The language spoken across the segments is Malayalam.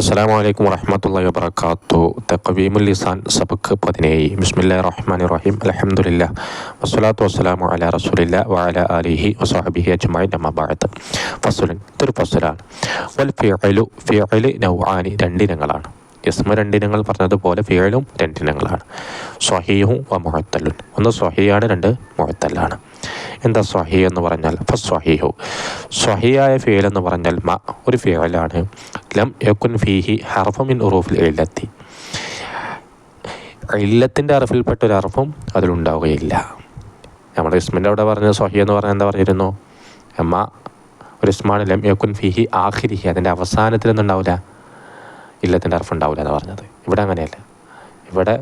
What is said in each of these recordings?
അസ്സലാമു അലൈക്കും വറഹ്മത്തുള്ളാഹി വബറകാത്തു. തഖവീമുൽ ലിസാൻ സബക്ക് പതിനേഴ്. ബിസ്മില്ല റഹ്മാൻ റഹീം അലഹമുല്ല വസ്സലാത്തു വസ്സലാമു അല റസൂലില്ല വഅലാ അലിഹി വസാഹബിഹി അജ്മായി അമ്മാ ഫസുലൻ ഇതൊരു ഫസുലാണ്. വൽ ഫിഅലു ഫിഅൽ നൗആനി. രണ്ടിനങ്ങളാണ്. ഇസ്മ രണ്ടിനങ്ങൾ പറഞ്ഞതുപോലെ ഫിഅലും രണ്ടിനങ്ങളാണ്. സ്വഹീഹും വ മുഹത്തല്ലുൻ ഒന്ന് സ്വഹിയാണ് രണ്ട് മുഅത്തലാണ് എന്താ സ്വഹി എന്ന് പറഞ്ഞാൽ? ഫസ്വഹീഹു സ്വഹിയായ ഫിയൽ എന്ന് പറഞ്ഞാൽ മ ഒരു ഫിയലാണ് ലം യക്കുൻ ഫീഹി ഹർഫമിൻ ഉറൂഫിൽ ഇല്ലത്തി. ഇല്ലത്തിന്റെ അറഫിൽപ്പെട്ട ഒരു അറഫും അതിലുണ്ടാവുകയില്ല. നമ്മുടെ ഇസ്മിന്റെ അവിടെ പറഞ്ഞ സ്വഹി എന്ന് പറഞ്ഞാൽ എന്താ പറഞ്ഞിരുന്നു? എമ്മ ഒരു ഇസ്മാണ് ലം യക്കുൻ ഫിഹി ആഖിരിഹി അതിന്റെ അവസാനത്തിലൊന്നും ഉണ്ടാവില്ല ഇല്ലത്തിന്റെ അറഫ് ഉണ്ടാവില്ല എന്ന് പറഞ്ഞത്. ഇവിടെ അങ്ങനെയല്ല. ഇവിടെ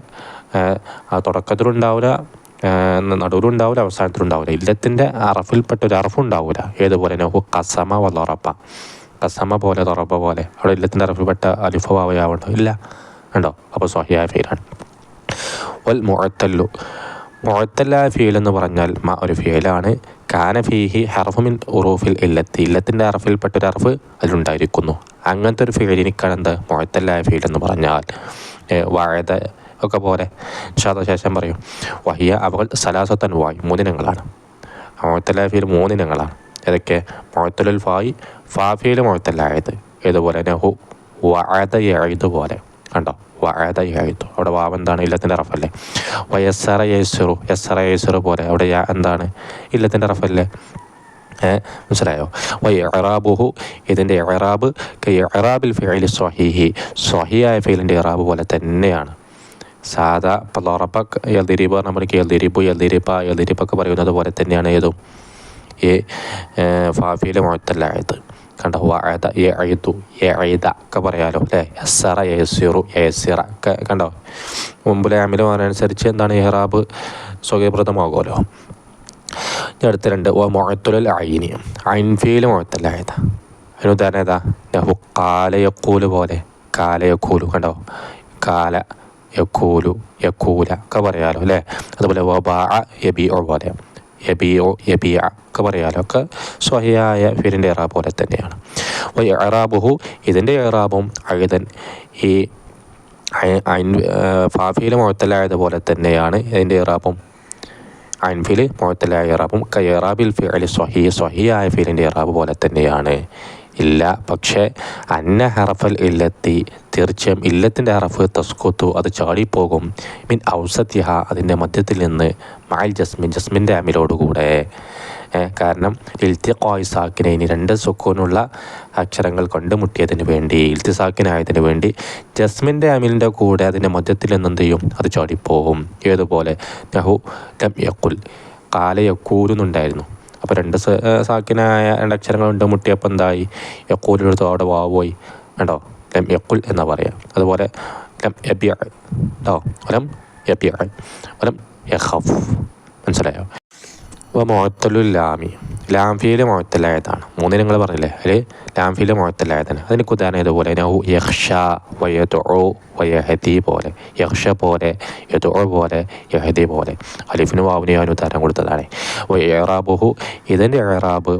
തുടക്കത്തിലുണ്ടാവില്ല നടുവിലുണ്ടാവില്ല അവസാനത്തിലുണ്ടാവില്ല ഇല്ലത്തിന്റെ അറഫിൽപ്പെട്ട ഒരു അറഫും ഉണ്ടാവില്ല ഏതുപോലെ നോക്കു കസമ വല്ലറപ്പ കസമ പോലെ തുറപ്പ പോലെ. അവിടെ ഇല്ലത്തിന്റെ അറഫിൽപ്പെട്ട അലിഫവാവയാവുണ്ടോ ഇല്ല. ഉണ്ടോ അപ്പോൾ സ്വഹിയായ ഫീലാണ്. വൽ മുഴത്തല്ലു മുഴത്തല്ലായ ഫീൽ എന്ന് പറഞ്ഞാൽ മ ഒരു ഫീലാണ്. കാന ഫീഹി ഹർഫുമിൻ ഉറൂഫിൽ ഇല്ലത്തി. ഇല്ലത്തിന്റെ അറഫിൽപ്പെട്ട ഒരു അറഫ് അതിലുണ്ടായിരിക്കുന്നു. അങ്ങനത്തെ ഒരു ഫീലിനിക്കാണ് എന്ത്? മുഴത്തല്ലായ ഫീൽ എന്ന് പറഞ്ഞാൽ. വാഴത ഒക്കെ പോലെ ശേഷം പറയും വഹിയ അവകൾ സലാസത്തൻ വായ് മൂന്നിനങ്ങളാണ്. മുഴത്തല്ലായ ഫീൽ മൂന്നിനങ്ങളാണ്. ഏതൊക്കെ? മുഴത്തലുൽ ഫായി ഫാഫിയിൽ മുഴത്തല്ലായത് ഇതുപോലെ നഹു വാഴത പോലെ. കണ്ടോ? വാഴത എഴുതു അവിടെ വാവ് എന്താണ്? ഇല്ലത്തിന്റെ റഫല്ലേ. വയസ്സറ യേസുറു യസ്സറ യേസുറു പോലെ. അവിടെ യാ എന്താണ്? ഇല്ലത്തിന്റെ റഫല്ലേ. മനസ്സിലായോ? വൈ എറാബുഹു ഇതിന്റെ എറാബ് എറാബിൽ ഫിഅലി സ്വഹീഹി. സ്വഹിയായ ഫെയിലിന്റെ എറാബ് പോലെ തന്നെയാണ്. ഇപ്പോൾ ലൊറബക്ക് എൽദിരിബ് നമ്മൾക്ക് എൽദിരിബു എൽദിരിബ എൽദിരിബൊക്കെ പറയുന്നത് പോലെ തന്നെയാണ് ഏതും ഈ ഫാഫിയിൽ മുഴത്തല്ലായത് കണ്ടോ വാഴത എ അഴുതു എ അഴുത ഒക്കെ പറയാലോ അല്ലേ? എസ്സറ എസിറു എസിറ ഒക്കെ കണ്ടോ? മുമ്പിലെ ആമിൽ അനുസരിച്ച് എന്താണ് ഇഹ്റാബ് സ്വകീപ്രദമാകുമല്ലോ ഇനി അടുത്ത രണ്ട് ഓ മൊഴത്തുലൽ അയിനി മൊഴത്തല്ല മുഴത്തല്ലായതാ അതിന് ഉദാഹരണം ഏതാ? നഹു കാല യക്കൂൽ പോലെ. കാലയക്കൂലു കണ്ടോ? കാല യക്കൂലു യക്കൂല ഒക്കെ പറയാലോ അല്ലേ? അതുപോലെ വബാ യബി ഒ പോലെ. യബിഒ യബിയ ഒക്കെ പറയാലോ. ഒക്കെ സ്വഹയായ ഫിരിന്റെ ഇറാബ് പോലെ തന്നെയാണ്. അപ്പോൾ ഇറാബുഹു ഇതിന്റെ ഇറാബും അഴുതൻ ഈ ഫാഫിയിൽ മുഴത്തലായതുപോലെ തന്നെയാണ് ഇതിന്റെ ഇറാബും. അൻഫിൽ മുഴത്തലായ ഇറാബും കയറാബിൽ ഫിഅലി സ്വഹി സ്വഹിയായ ഫിലിന്റെ ഇറാബ് പോലെ തന്നെയാണ്. ഇല്ല. പക്ഷേ അന്ന ഹറഫൽ ഇല്ലത്തി തീർച്ചയായും ഇല്ലത്തിന്റെ ഹറഫ് തസ്കുത്തു അത് ചാടിപ്പോകും. മീൻ ഔസത്യഹ അതിന്റെ മധ്യത്തിൽ നിന്ന് മാൽ ജസ്മിൻ ജസ്മിന്റെ അമിലോടുകൂടെ. കാരണം ഇൽത്തിഖായ് സാക്കിനെ രണ്ട് സുക്കൂനുള്ള അക്ഷരങ്ങൾ കണ്ടുമുട്ടിയതിന് വേണ്ടി ഇൽത്തിസാക്കിനായതിന് വേണ്ടി ജസ്മിന്റെ അമിലിന്റെ കൂടെ അതിന്റെ മധ്യത്തിൽ നിന്നെന്ത് ചെയ്യും? അത് ചാടിപ്പോകും. ഏതുപോലെ? നഹു ലം യക്കുൽ കാല യക്കൂലുന്നുണ്ടായിരുന്നു അപ്പോൾ രണ്ട് സാക്കിനായ രണ്ട് അക്ഷരങ്ങൾ ഉണ്ട് മുട്ടിയപ്പോൾ എന്തായി? യക്കൂലെടുത്ത് അവിടെ വാ പോയി. കേട്ടോ ലം യക്കുൽ എന്നാ പറയാം. അതുപോലെ ലം എബിയ കേട്ടോ ലം എബിയ ലം യഹഫ് മനസ്സിലായോ? അപ്പോൾ മുഴത്തലു ലാമി ലാംഫിയിൽ മുഴത്തലായതാണ് മൂന്ന് നിങ്ങൾ പറഞ്ഞില്ലേ? അതിൽ ലാംഫിയിൽ മുഴത്തലായതാണ് അതിന് ഉദാഹരണം ഇതുപോലെ യക്ഷ വയതൊഴു വയഹദി പോലെ. യക്ഷ പോലെ യതൊഴു പോലെ യഹദി പോലെ. അലിഫിന് വാവിന് ഞാൻ ഉദാഹരണം കൊടുത്തതാണ്. ഏറാബുഹു ഇതിന്റെ ഏറാബ്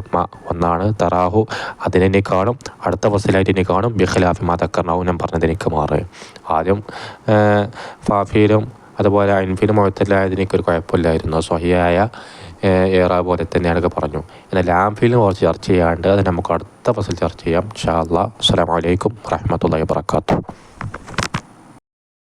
ഒന്നാണ്. തറാഹു അതിനെ കാണും. അടുത്ത ഫസിലായിട്ട് കാണും. ബിഖലാഫി മതക്കർണാവും ഞാൻ പറഞ്ഞതിനേക്ക് മാറി. ആദ്യം ഫാഫിയിലും അതുപോലെ അൻഫിലും മുഴത്തലായതിനേക്ക് ഒരു കുഴപ്പമില്ലായിരുന്നു. സ്വഹിയായ ഏറ പോലെ തന്നെയാണൊക്കെ പറഞ്ഞു. എന്നാൽ ലാംഫിലും കുറച്ച് ചർച്ച ചെയ്യാണ്ട് അത് നമുക്ക് അടുത്ത ഫസൽ ചർച്ച ചെയ്യാം. ഷാ അല്ലാ. അസ്സാം വലൈക്കും വറഹമത്തല്ലാ വാത്തു